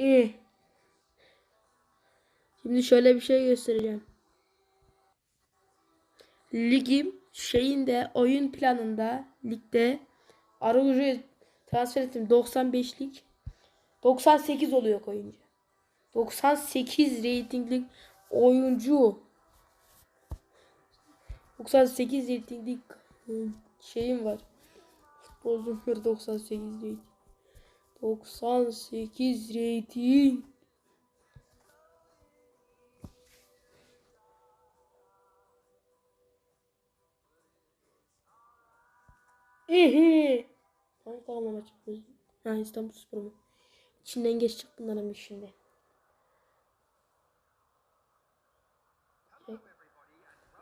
İyi. Şimdi şöyle bir şey göstereceğim. Ligim şeyinde oyun planında ligde Araújo'yu transfer ettim 95'lik 98 oluyor oyuncu. 98 reytinglik oyuncu. 98 reytinglik e, şeyim var. Futbolcum var 98 reyting. 98 reyting. Ehe. Hangi takımla maç? Ha İstanbul Spor? İçinden geçecek bunların bir şimdi.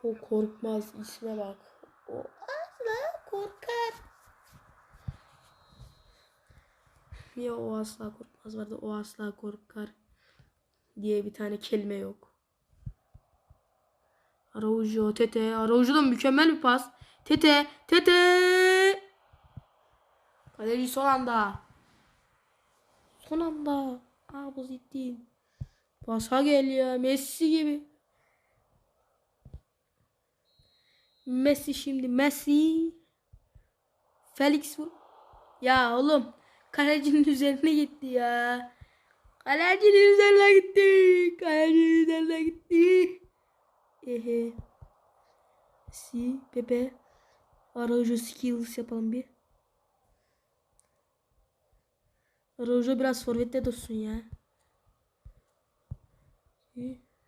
O korkmaz isme bak. O asla korkar. Ya o asla korkmaz vardı. O asla korkar diye bir tane kelime yok. Araujo, Tete. Araujo'dan mükemmel bir pas. Tete, Tete. Kaleci son anda. Son anda. Aa bu Zittin. Pasa gel ya. Messi gibi. Messi şimdi. Messi. Felix vur. Ya oğlum. Kalecinin üzerine gitti ya. Kalecinin üzerine gitti. Kalecinin üzerine gitti. Ehe. Messi. Pepe. Araujo skills yapalım bir. Araujo biraz forvette dursun ya.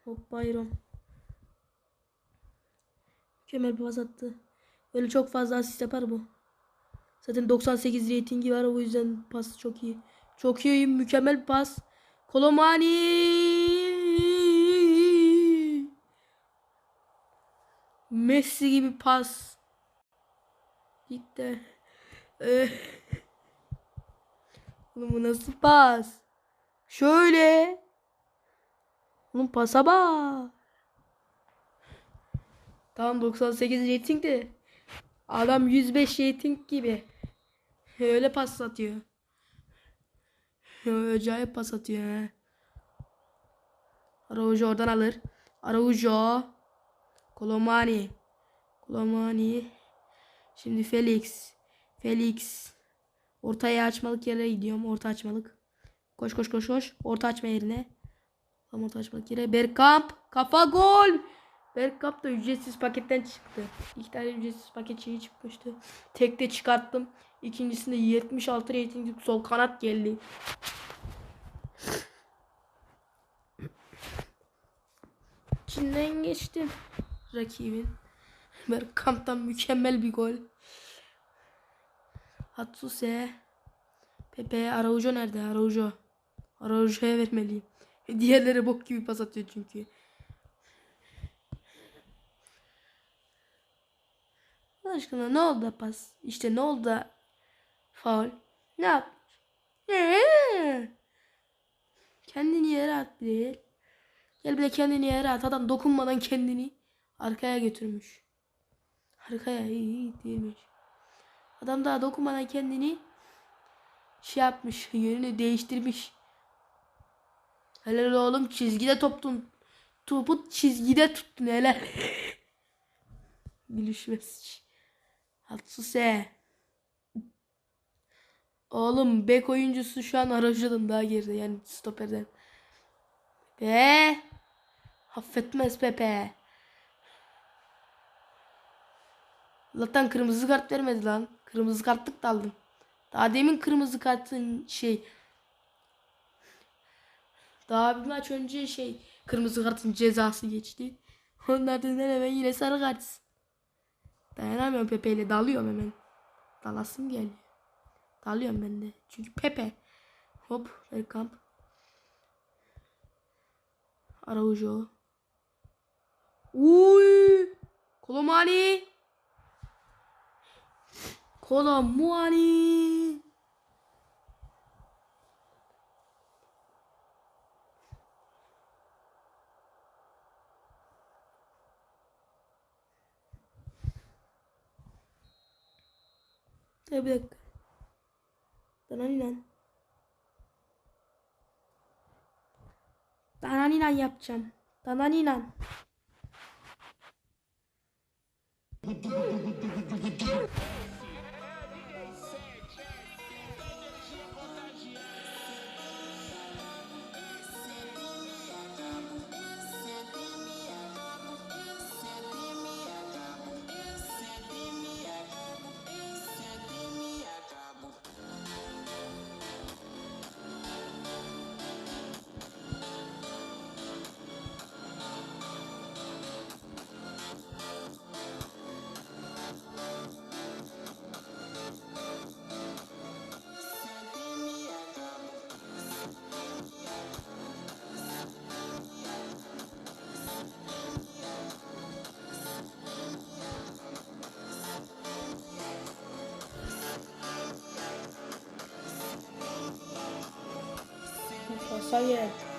Hop Bayron. Mükemmel bir attı. Böyle çok fazla asist yapar bu. Zaten 98 reytingi var o yüzden pas çok iyi. Çok iyi mükemmel pas. Kolomani. Messi gibi pas. Gitti. Eh. Oğlum bu nasıl pas? Şöyle. Oğlum pasa bak. Tamam 98 rating. Adam 105 rating gibi. Öyle pas atıyor. Acayip pas atıyor. he. Araujo oradan alır. Araujo. Kolomani. Kolomani. Şimdi Felix. Felix. Ortaya açmalık yere gidiyorum. Orta açmalık. Koş koş koş koş. Orta açma yerine. Tam orta açmalık yere. Bergkamp. Kafa gol. Bergkamp da ücretsiz paketten çıktı. İki tane ücretsiz paket şeyi çıkmıştı. Tekte çıkarttım. İkincisinde 76 reytinglik sol kanat geldi. İçinden geçtim. Rakibin. Bergkamp'tan mükemmel bir gol. Hatsuse. Pepe. Araujo nerede? Araujo. Araujo'ya vermeliyim. Diğerleri bok gibi pas atıyor çünkü. Allah aşkına ne oldu da pas? İşte ne oldu da faul? Ne yapmış? Kendini yere at değil. Gel bir de kendini yere at. Adam dokunmadan kendini arkaya götürmüş. Arkaya iyi, iyi değilmiş. Adam daha dokunmadan kendini şey yapmış. Yönünü değiştirmiş. Helal oğlum çizgide toptun. Topu çizgide tuttun helal. Gülüşmez. Hatsuse. Oğlum bek oyuncusu şu an Araja'dan daha geride yani stoperden. Be. Affetmez Pepe. Zaten kırmızı kart vermedi lan. Kırmızı kartlık da aldım. Daha demin kırmızı kartın şey. Daha bir maç önce şey kırmızı kartın cezası geçti. Onlardan hemen yine sarı kart. Dayanamıyorum Pepe ile dalıyorum hemen. Dalasım geliyor. Dalıyorum ben de. Çünkü Pepe. Hop Bergkamp. Araujo. Uy! Kolomani. Kolomani. Ya bir dakika. Lan lan. Dananinan yapacağım. Dananinan. Pasa gel.